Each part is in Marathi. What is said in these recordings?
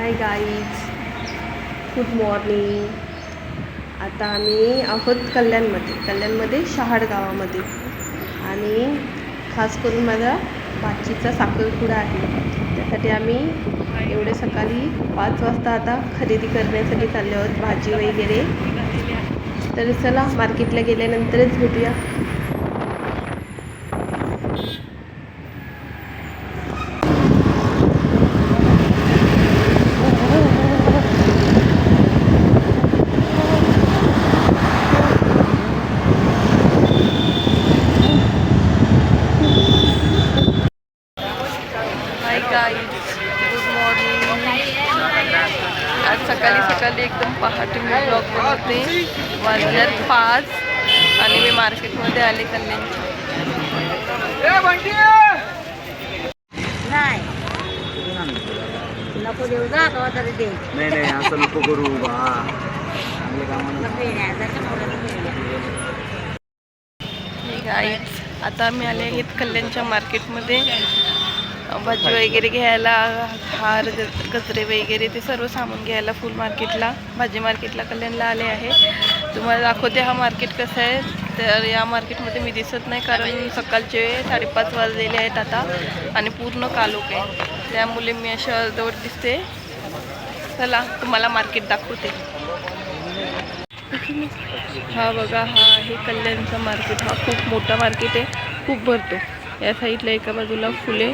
हाय गाईज गुड मॉर्निंग आता आम्ही आहोत कल्याणमध्ये. कल्याणमध्ये शहाड गावामध्ये. आणि खास करून माझा भाचीचा साखरपुडा आहे. त्यासाठी आम्ही एवढे सकाळी पाच वाजता आता खरेदी करण्यासाठी चालले आहोत. भाजी वगैरे. तर चला मार्केटला गेल्यानंतरच भेटूया हाय गाईज गुड मॉर्निंग आज सकाळी सकाळी एकदम पहाटे मी ब्लॉग बनवते वाजल्यात पाच आणि मी मार्केटमध्ये आले कल्याणच्या नाही. नको देऊ जा तो तरी दे. नाही नाही असं नको करू बा. चांगलं कामानं. नको येण्याचं मोठं गाईज आता आम्ही आले आहेत कल्याणच्या मार्केटमध्ये. भाजी वगैरे घ्यायला हार गजरे वगैरे ते सर्व सामान घ्यायला फुल मार्केटला भाजी मार्केटला कल्याणला आले आहे. तुम्हाला दाखवते हा मार्केट कसं आहे. तर या मार्केटमध्ये मी दिसत नाही कारण सकाळचे साडेपाच वाजलेले आहेत आता आणि पूर्ण कालोख आहे. त्यामुळे मी अशा जवळ दिसते. चला तुम्हाला मार्केट दाखवते. हा बघा हा आहे कल्याणचा मार्केट हा खूप मोठा मार्केट आहे. खूप भरतो. या साईडला एका बाजूला फुले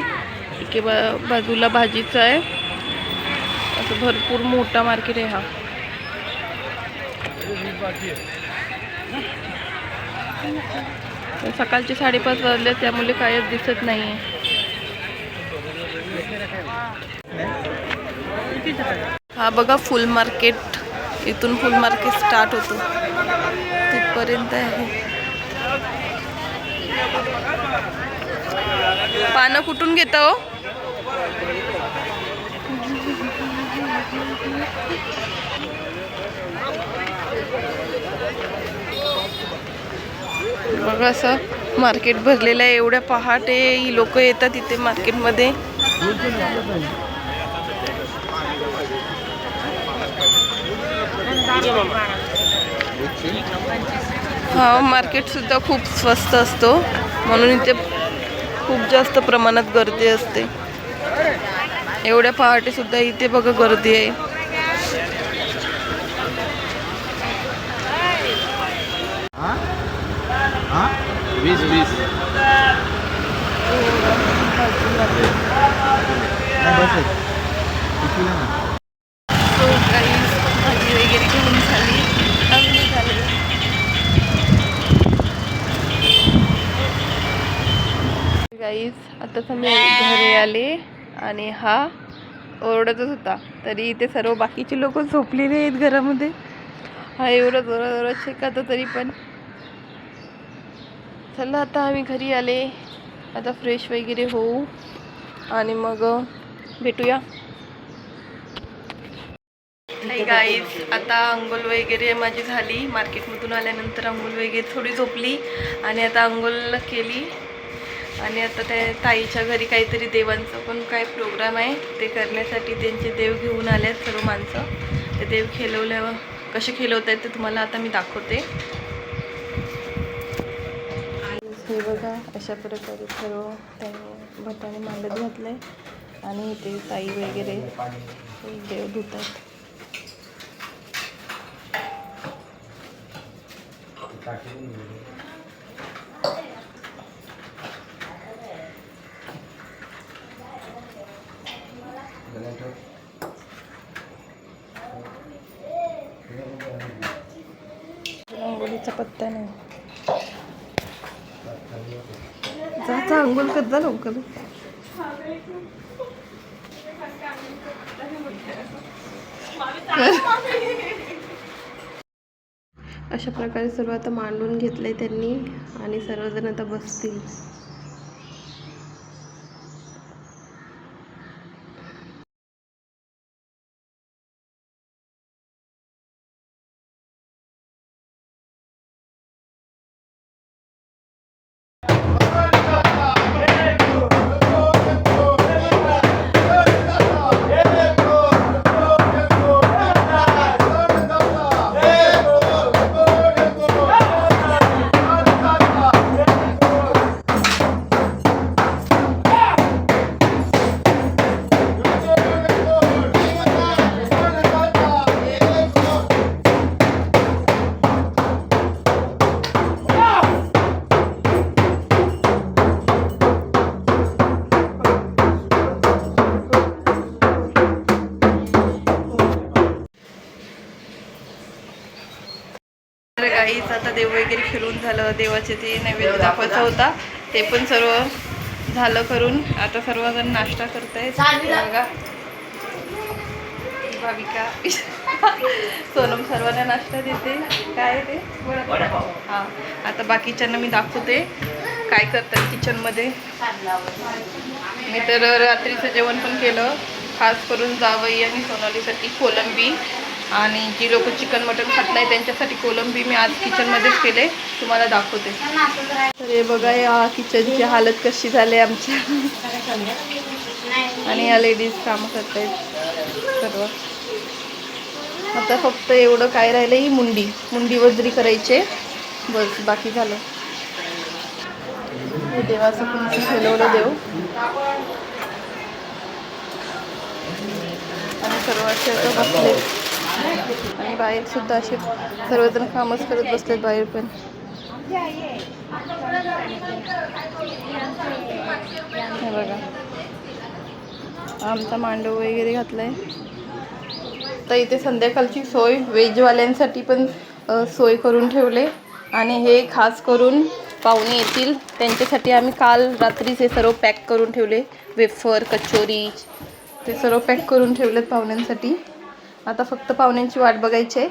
एके बा बाजूला भाजीचं आहे. असं भरपूर मोठा मार्केट आहे हा. सकाळचे साडेपाच वाजले त्यामुळे कायच दिसत नाही आहे हा बघा फुल मार्केट. इथून फुल मार्केट स्टार्ट होतो. तिथपर्यंत आहे. पानं कुठून घेता हो? बघा असं मार्केट भरलेलं आहे. एवढ्या पहाटे लोक येतात इथे मार्केटमध्ये हा मार्केट सुद्धा खूप स्वस्त असतो. म्हणून इथे खूप जास्त प्रमाणात गर्दी असते. एवढ्या पहाटे सुद्धा इथे बघा गर्दी आहे. वीस वीस. काही भाजी वगैरे घेऊन झाली चांगली झाली गाईज आताच आम्ही घरी आले आणि हा ओरडतच होता. तरी इथे सर्व बाकीचे लोक झोपलेले आहेत घरामध्ये. हा एवढं जोरा जोरात शेकातो तरी पण. चला आता आम्ही घरी आले. आता फ्रेश वगैरे होऊ. आणि मग भेटूया. नाही गाईज आता अंघोळ वगैरे माझी झाली. मार्केटमधून आल्यानंतर अंघोळ वगैरे थोडी झोपली. आणि आता अंघोळ केली. आणि आता त्या ताईच्या घरी काहीतरी देवांचं पण काय प्रोग्राम आहे ते करण्यासाठी त्यांचे देव घेऊन आले आहेत सर्व माणसं. ते देव खेळवल्यावर कसे खेळवत आहेत ते तुम्हाला आता मी दाखवते. हे बघा अशा प्रकारे सर्व त्यांनी भटाने मांडत घातलं आहे आणि इथे ताई वगैरे देव धुतात. अंघोळीचा पत्ता नाही. अंघोळ लवकर. अशा प्रकारे सर्व आता मांडून घेतलंय त्यांनी आणि सर्वजण आता बसतील. झालं देवाचे ते नैवेद्य दाखवायचा होता. ते पण सर्व झालं करून. आता सर्वजण नाश्ता करतायत. बघा. भाविका. सोनम सर्वांना नाश्ता देते. काय ते? हां. आता बाकीच्यांना मी दाखवते. काय करतात किचनमध्ये? मी तर रात्रीचं जेवण पण केलं. खास करून जावई आणि सोनालीसाठी कोलंबी. आणि जी लोक चिकन मटन खात नाही त्यांच्यासाठी कोलंबी मी आज किचनमध्येच केले. तुम्हाला दाखवते. तर हे बघा या किचनची हालत कशी झाली आमच्या. आणि या लेडीज कामं करतायत सर्व. आता फक्त एवढं काय राहिलं ही मुंडी. मुंडी वजरी करायचे. बस बाकी झालं. देवाचं कुंची खेळवलं देव. आणि सर्व असे बसले आणि बाहेर सुद्धा असे सर्वजण कामच करत बसलेत बाहेर पण. हे बघा. आमचा मांडव वगैरे घातलाय. तर इथे संध्याकाळची सोय व्हेजवाल्यांसाठी पण सोय करून ठेवले. आणि हे खास करून पाहुणे येतील. त्यांच्यासाठी आम्ही काल रात्रीच हे सर्व पॅक करून ठेवले. वेफर कचोरी ते सर्व पॅक करून ठेवलेत पाहुण्यांसाठी. आता फक्त पाहुण्यांची वाट बघायची आहे.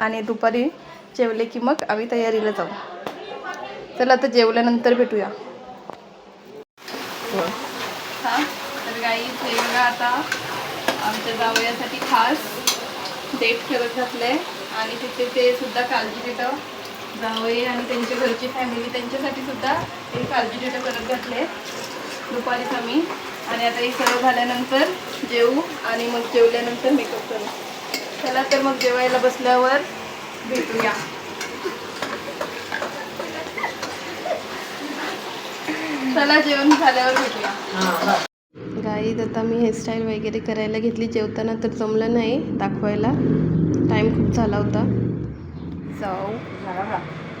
आणि दुपारी जेवले की मग आम्ही तयारीला जाऊ. चला आता जेवल्यानंतर भेटूया. हां? तर गाई बघा आता आमच्या जावयासाठी खास डेट करत घातले आणि तिथे ते सुद्धा काळजी डेटं जावई आणि त्यांच्या घरची फॅमिली त्यांच्यासाठी सुद्धा ते काळजी डेटं करत घातले दुपारीच आम्ही. आणि आता हे सर्व झाल्यानंतर जेवू आणि मग जेवल्यानंतर मेकअप करू. चला तर मग जेवायला बसल्यावर भेटूया. चला जेवण झाल्यावर भेटूया. गाईत आता मी हेअरस्टाईल वगैरे करायला घेतली. जेवताना तर जमलं नाही दाखवायला. टाईम खूप झाला होता. जाऊ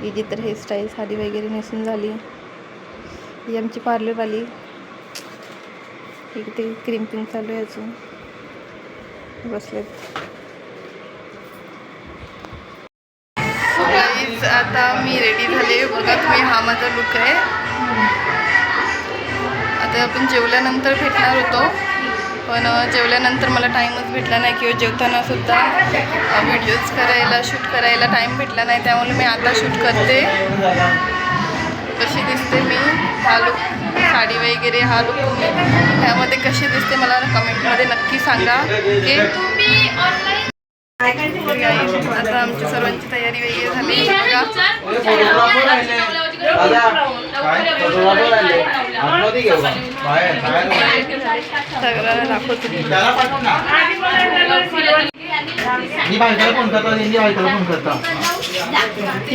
हिची तर हेअरस्टाईल साडी वगैरे नेसून झाली. ही आमची पार्लरवाली इकडे क्रिम्पिंग चालू आहे अजून. बसलेत. आता मी रेडी झाले. बघा तुम्ही हा माझा लुक आहे. आता आपण जेवल्यानंतर भेटणार होतो. पण जेवल्यानंतर मला टाईमच भेटला नाही किंवा जेवताना सुद्धा व्हिडिओज करायला शूट करायला टाईम भेटला नाही. त्यामुळे मी आता शूट करते. कशी दिसते मी? हा लुक साडी वगैरे हा लुक तुम्ही ह्यामध्ये कशी दिसते मला कमेंटमध्ये नक्की सांगा. की आता आमची सर्वांची तयारी वगैरे झाली सगळं दाखवतो.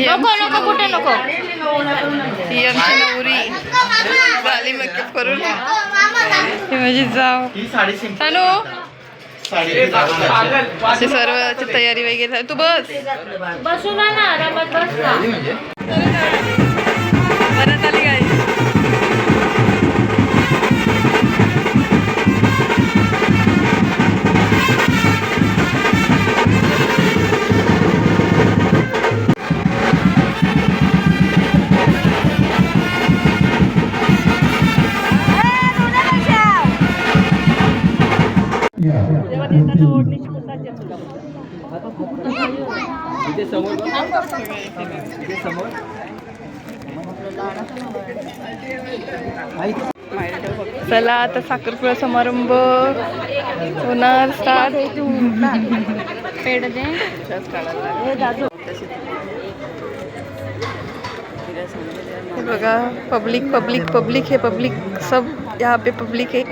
नको नको कुठे नको? ही आमची नवरी. झाली मेकअप करून ही माझी जाव. ही सानू साडी अशी सर्व तयारी वगैरे झाली. तू बस. बसू ना ना आरामात बस चला आता साखरपुडा समारंभ होणार स्टार्ट पेड दे बघा पब्लिक पब्लिक पब्लिक है पब्लिक सब यहाँ पे पब्लिक है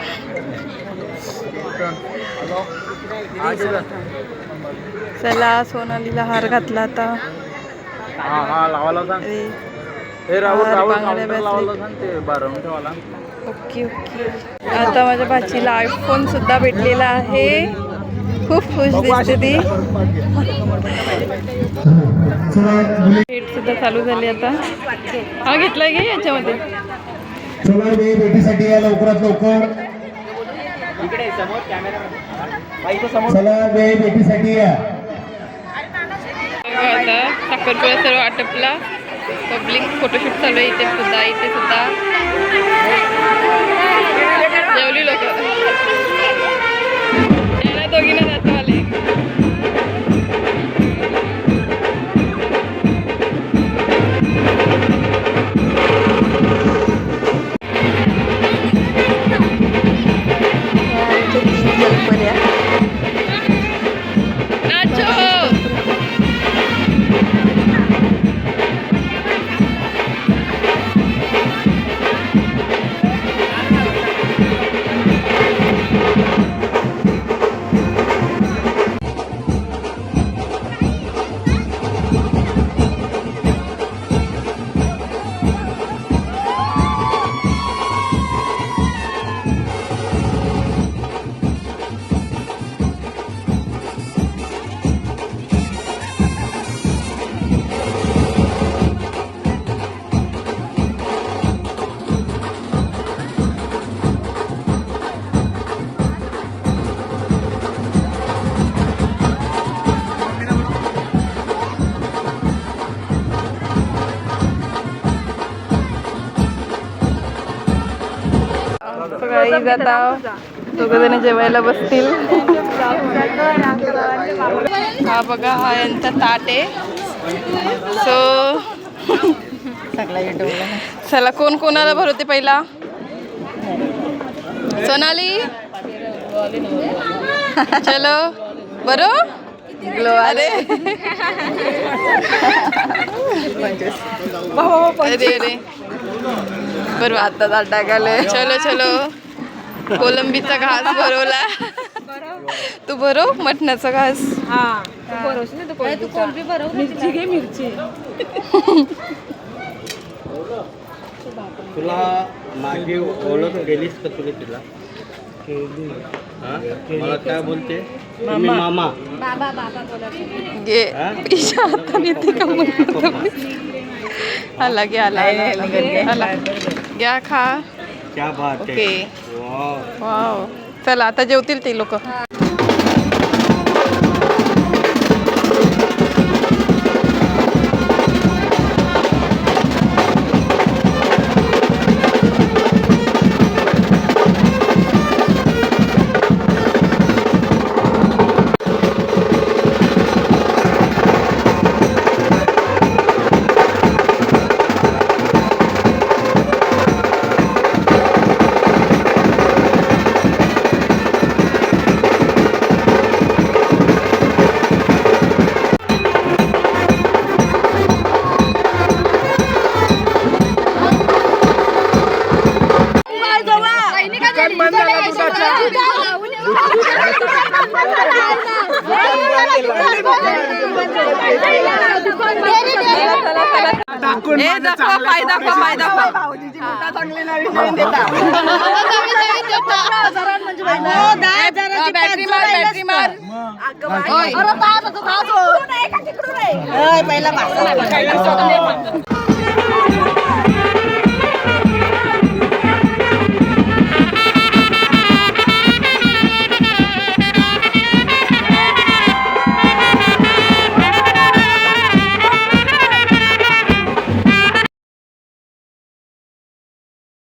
चला सोनालीला हार घातला आता. हा हा हे ओके ओके. आता माझ्या भाचीला आयफोन सुद्धा भेटलेला आहे. खूप खुश दिसते ती. डेट सुद्धा चालू झाली आता. हा घेतलाय घे याच्यामध्ये? चला भेटीसाठी या लवकरात लवकर. इकडे समोर कॅमेरा इथे समोर. चला वे भेटीसाठी या. आता साखरपुडा सर्व आटपला. पब्लिक फोटोशूट चालू आहे इथे सुद्धा इथे सुद्धा. जेवली लोक. काही आता दोघ जण जेवायला बसतील. हा बघा हा यांचा ताट आहे. सो चला कोण कोणाला भरवते पहिला? सोनाली? चलो. बरो? ग्लो अरे. अरे अरे. बरं आता ताट चलो चलो. कोलंबीचा घास भरवला. तू भरव मटणाचा घास. तुला. मागे ओळख केलीस का तुला तिला? हा? मला काय बोलते? मामा. हा? पिशा हाताने येते का आला घे आला आला. घ्या खा. क्या बात ओके. आहे वाव. चला आता जेवतील ते लोक दाखवा पाय दाखवा पाय दाखवा बॅटरी मार बॅटरी मार होय.